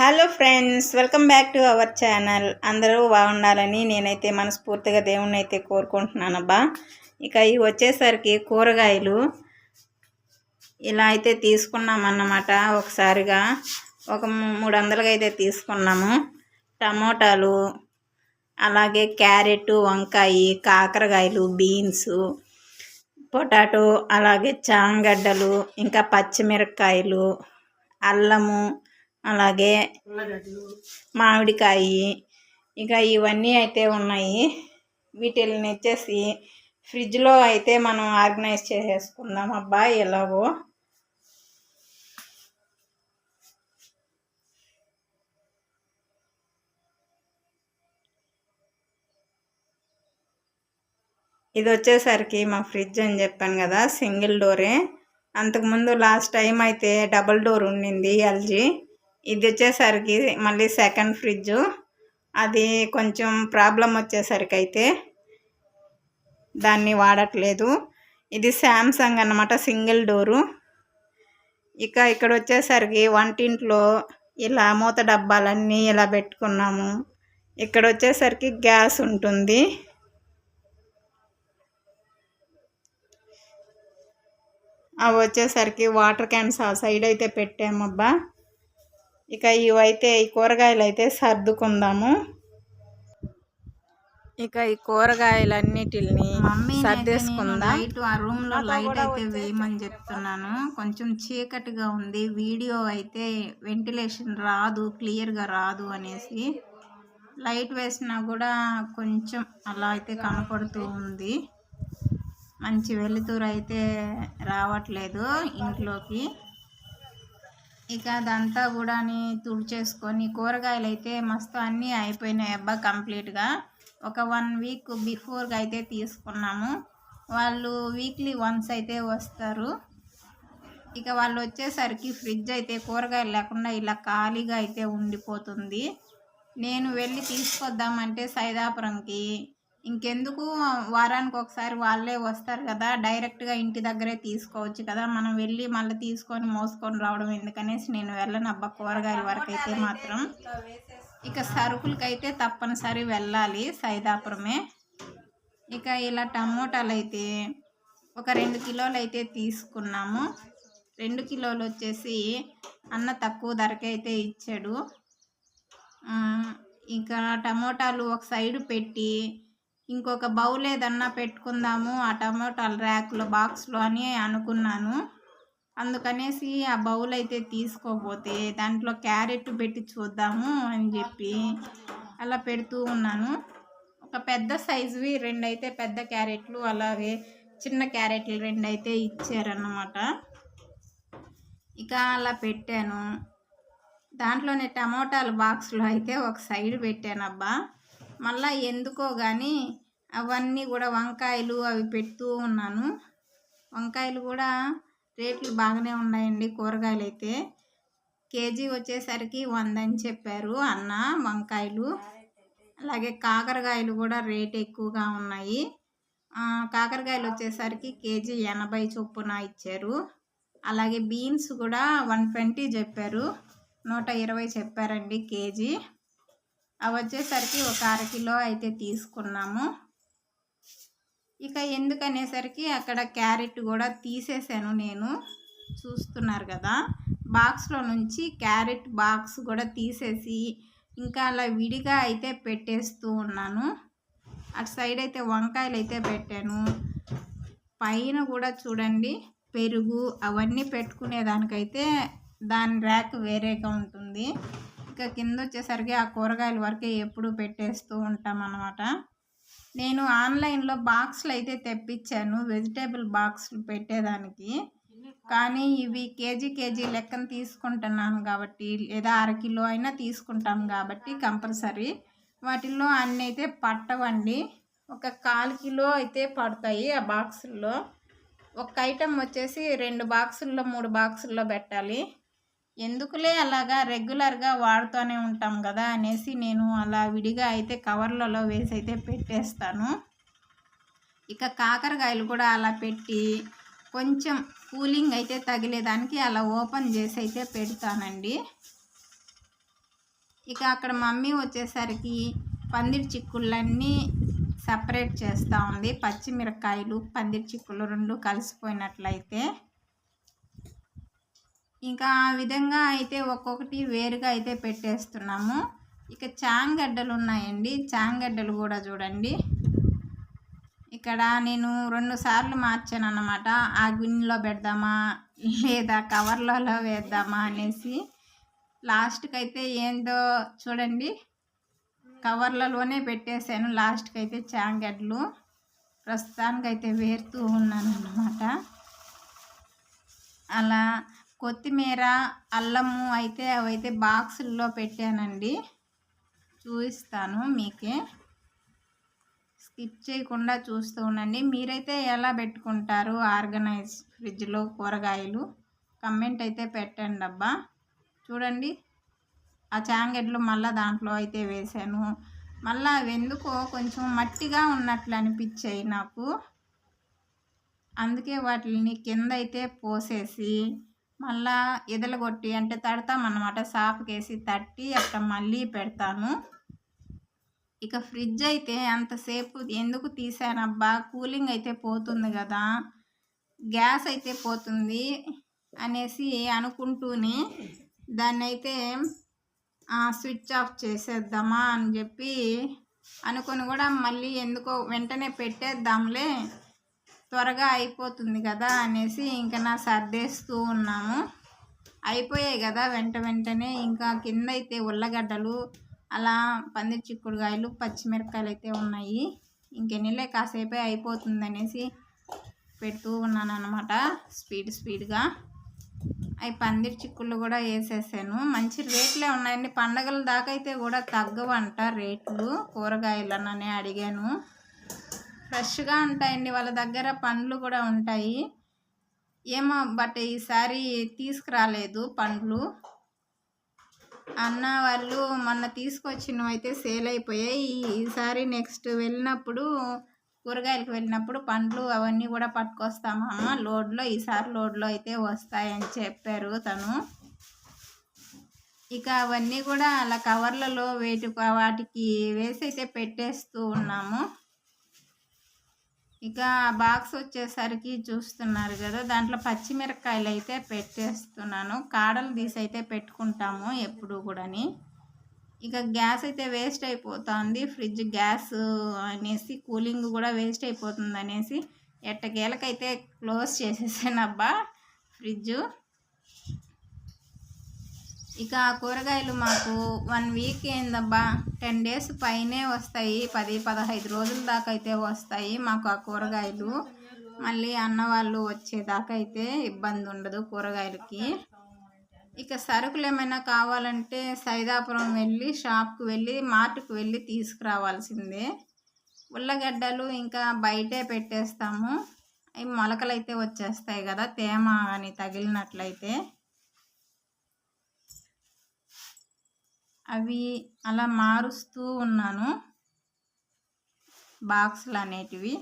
Hello friends welcome back to our channel అందరూ బాగుండాలని నేనైతే మనస్ఫూర్తిగా దేవుణ్ణి అయితే కోరుకుంటున్నానబ్బా ఇక ఇవి వచ్చేసరికి కూరగాయలు. ఇలా అయితే తీసుకున్నామన్నమాట ఒకసారిగా ఒక మూడు వందలుగా అయితే తీసుకున్నాము. టమోటాలు అలాగే క్యారెట్ వంకాయ కాకరకాయలు బీన్స్ పొటాటో అలాగే చాంగడ్డలు ఇంకా పచ్చిమిరపకాయలు అల్లము అలాగే మామిడికాయ ఇక ఇవన్నీ అయితే ఉన్నాయి. వీటిని వచ్చేసి ఫ్రిడ్జ్లో అయితే మనం ఆర్గనైజ్ చేసేసుకుందాం అబ్బా ఎలాగో. ఇది వచ్చేసరికి మా ఫ్రిడ్జ్ అని చెప్పాను కదా సింగిల్ డోరే. అంతకుముందు లాస్ట్ టైం అయితే డబల్ డోర్ ఉండింది ఎల్జీ. ఇది వచ్చేసరికి మళ్ళీ సెకండ్ ఫ్రిడ్జ్ అది కొంచెం ప్రాబ్లం వచ్చేసరికి అయితే దాన్ని వాడట్లేదు. ఇది శాంసంగ్ అన్నమాట సింగిల్ డోరు ఇక ఇక్కడ వచ్చేసరికి వంటింట్లో ఇలా మూత డబ్బాలన్నీ ఇలా పెట్టుకున్నాము. ఇక్కడ వచ్చేసరికి గ్యాస్ ఉంటుంది. అవి వచ్చేసరికి వాటర్ క్యాన్స్ ఆ సైడ్ అయితే పెట్టామబ్బా. ఇక ఇవైతే ఈ కూరగాయలు అయితే సర్దుకుందాము. ఇక ఈ కూరగాయలన్నిటిని సర్దేసుకుందాం. లైట్ ఆ రూమ్లో లైట్ అయితే వేయమని చెప్తున్నాను. కొంచెం చీకటిగా ఉంది. వీడియో అయితే వెంటిలేషన్ రాదు క్లియర్గా రాదు అనేసి. లైట్ వేసినా కూడా కొంచెం అలా అయితే కనపడుతూ ఉంది. మంచి వెలుతురు అయితే రావట్లేదు ఇంట్లోకి. ఇక అదంతా కూడా తుడిచేసుకొని కూరగాయలు అయితే మస్తు అన్నీ అయిపోయినాయి అబ్బా కంప్లీట్గా. ఒక వన్ వీక్ బిఫోర్గా అయితే తీసుకున్నాము. వాళ్ళు వీక్లీ వన్స్ అయితే వస్తారు. ఇక వాళ్ళు వచ్చేసరికి ఫ్రిడ్జ్ అయితే కూరగాయలు లేకుండా ఇలా ఖాళీగా అయితే ఉండిపోతుంది. నేను వెళ్ళి తీసుకొద్దామంటే సైదాపురంకి ఇంకెందుకు వారానికి ఒకసారి వాళ్ళే వస్తారు కదా డైరెక్ట్గా ఇంటి దగ్గరే తీసుకోవచ్చు కదా మనం వెళ్ళి మళ్ళీ తీసుకొని మోసుకొని రావడం ఎందుకనేసి నేను వెళ్ళను. అబ్బా కూరగాయల వరకు అయితే మాత్రం. ఇక సరుకులకైతే తప్పనిసరి వెళ్ళాలి సైదాపురమే. ఇక ఇలా టమోటాలు అయితే ఒక రెండు కిలోలు అయితే తీసుకున్నాము. రెండు కిలోలు వచ్చేసి అన్న తక్కువ ధరకైతే ఇచ్చాడు. ఇంకా టమోటాలు ఒక సైడు పెట్టి ఇంకొక బౌల్ ఏదన్నా పెట్టుకుందాము ఆ టమోటాలు ర్యాక్లో బాక్స్లో అని అనుకున్నాను. అందుకనేసి ఆ బౌల్ అయితే తీసుకోపోతే దాంట్లో క్యారెట్ పెట్టి చూద్దాము అని చెప్పి అలా పెడుతూ ఉన్నాను. ఒక పెద్ద సైజువి రెండు అయితే పెద్ద క్యారెట్లు అలాగే చిన్న క్యారెట్లు రెండైతే ఇచ్చారన్నమాట. ఇక అలా పెట్టాను. దాంట్లోనే టమోటాలు బాక్స్లో అయితే ఒక సైడ్ పెట్టాను అబ్బా మళ్ళీ ఎందుకో కానీ అవన్నీ కూడా వంకాయలు అవి పెడుతూ ఉన్నాను. వంకాయలు కూడా రేట్లు బాగానే ఉన్నాయండి కూరగాయలు అయితే కేజీ వచ్చేసరికి వంద అని చెప్పారు అన్న వంకాయలు. అలాగే కాకరకాయలు కూడా రేట్ ఎక్కువగా ఉన్నాయి. కాకరకాయలు వచ్చేసరికి కేజీ ఎనభై చొప్పున ఇచ్చారు. అలాగే బీన్స్ కూడా వన్ ట్వంటీ చెప్పారు. నూట ఇరవై చెప్పారండి కేజీ. అవి వచ్చేసరికి ఒక అరకిలో అయితే తీసుకున్నాము. ఇక ఎందుకనేసరికి అక్కడ క్యారెట్ కూడా తీసేసాను నేను. చూస్తున్నారు కదా? బాక్స్లో నుంచి క్యారెట్ బాక్స్ కూడా తీసేసి ఇంకా అలా విడిగా అయితే పెట్టేస్తూ ఉన్నాను. అటు సైడ్ అయితే వంకాయలు అయితే పెట్టాను. పైన కూడా చూడండి పెరుగు అవన్నీ పెట్టుకునేదానికైతే దాని ర్యాక్ వేరేగా ఉంటుంది. ఇంకా కింద వచ్చేసరికి ఆ కూరగాయల వరకే ఎప్పుడు పెట్టేస్తూ ఉంటాం అన్నమాట నేను ఆన్లైన్లో బాక్స్లు అయితే తెప్పించాను వెజిటేబుల్ బాక్స్లు పెట్టేదానికి. కానీ ఇవి కేజీ కేజీ లెక్కన తీసుకుంటున్నాను కాబట్టి లేదా అరకిలో అయినా తీసుకుంటాం కాబట్టి కంపల్సరీ. వాటిల్లో అన్నీ అయితే పట్టవండి. ఒక కాలు కిలో అయితే పడతాయి ఆ బాక్సుల్లో. ఒక ఐటెం వచ్చేసి రెండు బాక్సుల్లో మూడు బాక్సుల్లో పెట్టాలి. ఎందుకులే అలాగా రెగ్యులర్గా వాడుతూనే ఉంటాం కదా అనేసి నేను అలా విడిగా అయితే కవర్లలో వేసి అయితే పెట్టేస్తాను. ఇక కాకరకాయలు కూడా అలా పెట్టి కొంచెం కూలింగ్ అయితే తగిలేదానికి అలా ఓపెన్ చేసి అయితే పెడతానండి. ఇక అక్కడ మమ్మీ వచ్చేసరికి పందిరి చిక్కుళ్ళన్నీ సపరేట్ చేస్తూ ఉంది. పచ్చిమిరకాయలు పందిరి చిక్కులు రెండు కలిసిపోయినట్లయితే. ఇంకా ఆ విధంగా అయితే ఒక్కొక్కటి వేరుగా అయితే పెట్టేస్తున్నాము. ఇక చాంగడ్డలు ఉన్నాయండి. చాంగడ్డలు కూడా చూడండి. ఇక్కడ నేను రెండు సార్లు మార్చాను అన్నమాట. ఆ గిన్నెలో పెడదామా? లేదా కవర్లలో వేద్దామా అనేసి. లాస్ట్కి అయితే ఏందో చూడండి. కవర్లలోనే పెట్టేశాను. లాస్ట్కి అయితే చాంగడ్లు ప్రస్తుతానికి అయితే వేరుతూ ఉన్నాను అన్నమాట అలా కొత్తిమీర అల్లము అయితే అవైతే బాక్సుల్లో పెట్టానండి. చూపిస్తాను మీకే. స్కిప్ చేయకుండా చూస్తూ ఉండండి. మీరైతే ఎలా పెట్టుకుంటారు ఆర్గనైజ్ ఫ్రిడ్జ్లో కూరగాయలు? కమెంట్ అయితే పెట్టండి అబ్బా. చూడండి. ఆ చాంగెడ్లు మళ్ళీ దాంట్లో అయితే వేసాను. మళ్ళీ అవి ఎందుకో కొంచెం మట్టిగా ఉన్నట్లు అనిపించాయి నాకు. అందుకే వాటిని కింద అయితే పోసేసి మళ్ళా ఎదలగొట్టి అంటే తడతామన్నమాట. సాపుకేసి తట్టి అక్కడ మళ్ళీ పెడతాను. ఇక ఫ్రిడ్జ్ అయితే అంతసేపు ఎందుకు తీసానబ్బా కూలింగ్ అయితే పోతుంది కదా. గ్యాస్ అయితే పోతుంది అనేసి అనుకుంటూనే దాన్ని అయితే స్విచ్ ఆఫ్ చేసేద్దామా అని చెప్పి అనుకొని కూడా మళ్ళీ ఎందుకో వెంటనే పెట్టేద్దాంలే. త్వరగా అయిపోతుంది కదా అనేసి ఇంకా నా సర్దేస్తూ ఉన్నాము. అయిపోయాయి కదా వెంట వెంటనే. ఇంకా కింద అయితే ఉల్లగడ్డలు అలా పందిరి చిక్కుడుకాయలు పచ్చిమిరపకాయలు అయితే ఉన్నాయి ఇంకెన్నిలే కాసేపే అయిపోతుంది అనేసి పెడుతూ ఉన్నాను అనమాట స్పీడ్ స్పీడ్గా. అవి పందిరి చిక్కుళ్ళు కూడా వేసేసాను. మంచి రేట్లే ఉన్నాయండి. పండగల దాకా అయితే కూడా తగ్గవంట రేట్లు. కూరగాయలు కూరగాయలననే అడిగాను. ఫ్రెష్గా ఉంటాయండి వాళ్ళ దగ్గర పండ్లు కూడా ఉంటాయి. ఏమో బట్ ఈసారి తీసుకురాలేదు పండ్లు. అన్న వాళ్ళు మొన్న తీసుకొచ్చినవి అయితే సేల్ అయిపోయాయి. ఈసారి నెక్స్ట్ వెళ్ళినప్పుడు కూరగాయలకు వెళ్ళినప్పుడు పండ్లు అవన్నీ కూడా పట్టుకొస్తామమ్మ లోడ్లో ఈసారి లోడ్లో అయితే వస్తాయని చెప్పారు తను. ఇక అవన్నీ కూడా అలా కవర్లలో వేటి వాటికి వేసి అయితే పెట్టేస్తూ ఉన్నాము. ఇక బాక్స్ వచ్చేసరికి చూస్తున్నారు కదా దాంట్లో పచ్చిమిరపకాయలు అయితే పెట్టేస్తున్నాను. కాడలు తీసి అయితే పెట్టుకుంటాము ఎప్పుడు కూడాని. ఇక గ్యాస్ అయితే వేస్ట్ అయిపోతుంది. ఫ్రిడ్జ్ గ్యాస్ అనేసి కూలింగ్ కూడా వేస్ట్ అయిపోతుంది అనేసి ఎట్టకేలకైతే క్లోజ్ చేసేసానబ్బా ఫ్రిడ్జ్. ఇక ఆ కూరగాయలు మాకు వన్ వీక్ ఏందబ్బా టెన్ డేస్ పైనే వస్తాయి. పది పదహైదు రోజుల దాకా అయితే వస్తాయి మాకు ఆ కూరగాయలు. మళ్ళీ అన్న వాళ్ళు వచ్చేదాకా అయితే ఇబ్బంది ఉండదు కూరగాయలకి. ఇక సరుకులు ఏమైనా కావాలంటే సైదాపురం వెళ్ళి షాప్కి వెళ్ళి మార్ట్కి వెళ్ళి తీసుకురావాల్సిందే. ఉల్లగడ్డలు ఇంకా బయటే పెట్టేస్తాము. అవి మొలకలు అయితే వచ్చేస్తాయి కదా తేమ అని తగిలినట్లయితే. అవి అలా మారుస్తూ ఉన్నాను. బాక్సులు అనేటివి.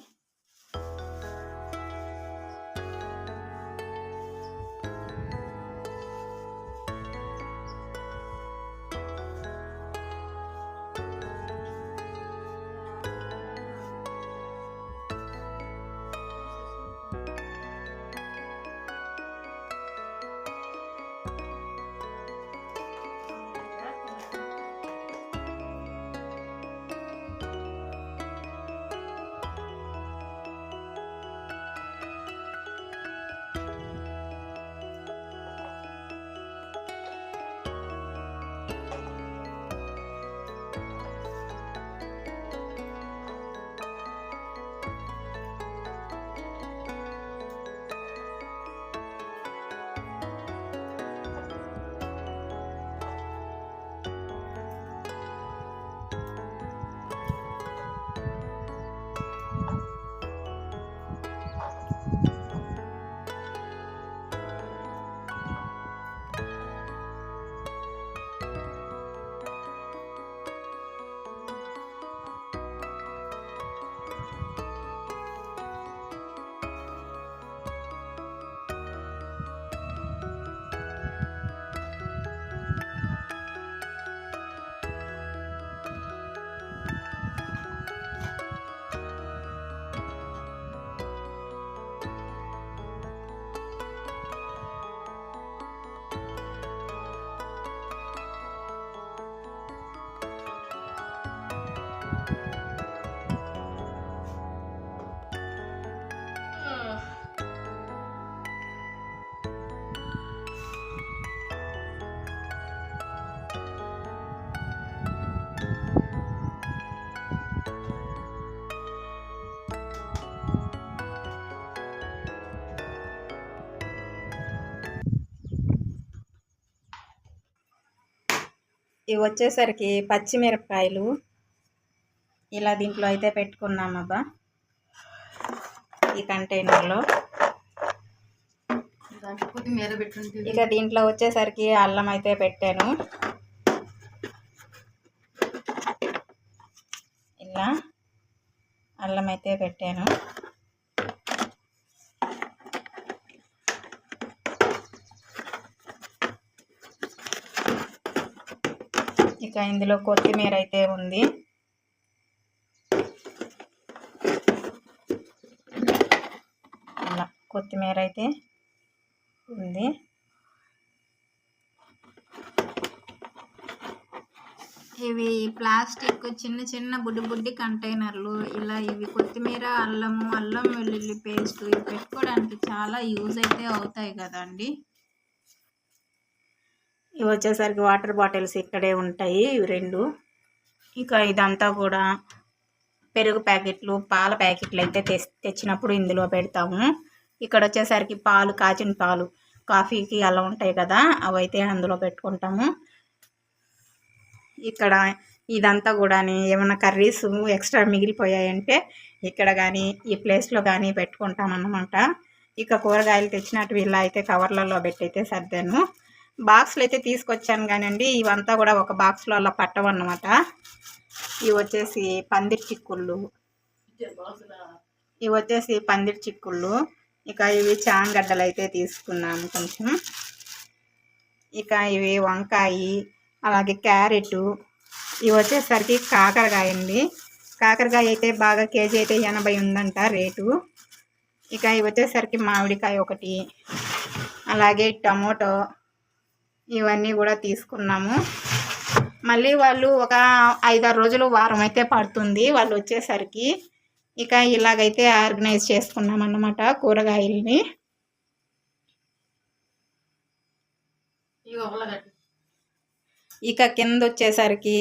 ఇవి వచ్చేసరికి పచ్చిమిరపకాయలు. ఇలా దీంట్లో అయితే పెట్టుకున్నామబ్బా ఈ కంటైనర్లో. ఇక దీంట్లో వచ్చేసరికి అల్లం అయితే పెట్టాను. ఇలా అల్లం అయితే పెట్టాను. ఇక ఇందులో కొత్తిమీర అయితే ఉంది. అలా కొత్తిమీర అయితే ఉంది. ఇవి ప్లాస్టిక్ చిన్న చిన్న బుడ్డి బుడ్డి కంటైనర్లు ఇలా ఇవి కొత్తిమీర అల్లము అల్లం వెల్లుల్లి పేస్ట్ ఇవి పెట్టుకోవడానికి చాలా యూజ్ అయితే అవుతాయి కదండి. ఇవి వచ్చేసరికి వాటర్ బాటిల్స్ ఇక్కడే ఉంటాయి ఇవి రెండు. ఇక ఇదంతా కూడా పెరుగు ప్యాకెట్లు పాల ప్యాకెట్లు అయితే తెస్ తెచ్చినప్పుడు ఇందులో పెడతాము. ఇక్కడ వచ్చేసరికి పాలు కాచిన పాలు కాఫీకి అలా ఉంటాయి కదా అవైతే అందులో పెట్టుకుంటాము. ఇక్కడ ఇదంతా కూడా ఏమైనా కర్రీస్ ఎక్స్ట్రా మిగిలిపోయాయంటే ఇక్కడ కానీ ఈ ప్లేస్లో కానీ పెట్టుకుంటాం అన్నమాట ఇక కూరగాయలు తెచ్చినట్టు ఇలా అయితే కవర్లలో పెట్టి అయితే సర్దాను. బాక్స్లు అయితే తీసుకొచ్చాను కానండి. ఇవంతా కూడా ఒక బాక్స్లో అలా పట్టవన్నమాట. ఇవి వచ్చేసి పందిరి చిక్కుళ్ళు. ఇవి వచ్చేసి పందిరి చిక్కుళ్ళు. ఇక ఇవి చాంగడ్డలు అయితే తీసుకున్నాను కొంచెం. ఇక ఇవి వంకాయి అలాగే క్యారెట్. ఇవి వచ్చేసరికి కాకరకాయ అండి. కాకరకాయ అయితే బాగా కేజీ అయితే ఎనభై ఉందంట రేటు. ఇక ఇవి వచ్చేసరికి మామిడికాయ ఒకటి. అలాగే టమోటో. ఇవన్నీ కూడా తీసుకున్నాము. మళ్ళీ వాళ్ళు ఒక ఐదారు రోజులు వారం అయితే పడుతుంది వాళ్ళు వచ్చేసరికి. ఇక ఇలాగైతే ఆర్గనైజ్ చేసుకున్నాం అన్నమాట కూరగాయలని. ఇక కింద వచ్చేసరికి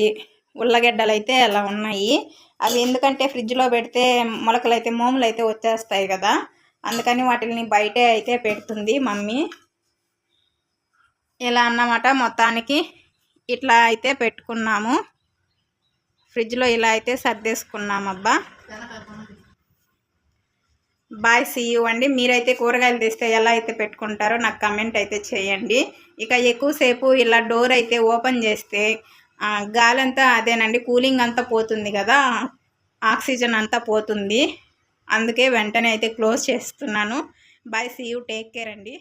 ఉల్లగడ్డలు అయితే అలా ఉన్నాయి. అవి ఎందుకంటే ఫ్రిడ్జ్లో పెడితే మొలకలు అయితే మోములు అయితే వచ్చేస్తాయి కదా. అందుకని వాటిని బయటే అయితే పెడుతుంది మమ్మీ. ఇలా అన్నమాట. మొత్తానికి ఇట్లా అయితే పెట్టుకున్నాము. ఫ్రిడ్జ్లో ఇలా అయితే సర్దేసుకున్నామబ్బా. బాయ్ సీయూ అండి. మీరైతే కూరగాయలు తెస్తే ఎలా అయితే పెట్టుకుంటారో నాకు కమెంట్ అయితే చేయండి. ఇక ఎక్కువసేపు ఇలా డోర్ అయితే ఓపెన్ చేస్తే గాలంతా అదేనండి కూలింగ్ అంతా పోతుంది కదా. ఆక్సిజన్ అంతా పోతుంది. అందుకే వెంటనే అయితే క్లోజ్ చేస్తున్నాను. బాయ్ సీయూ టేక్ కేర్ అండి.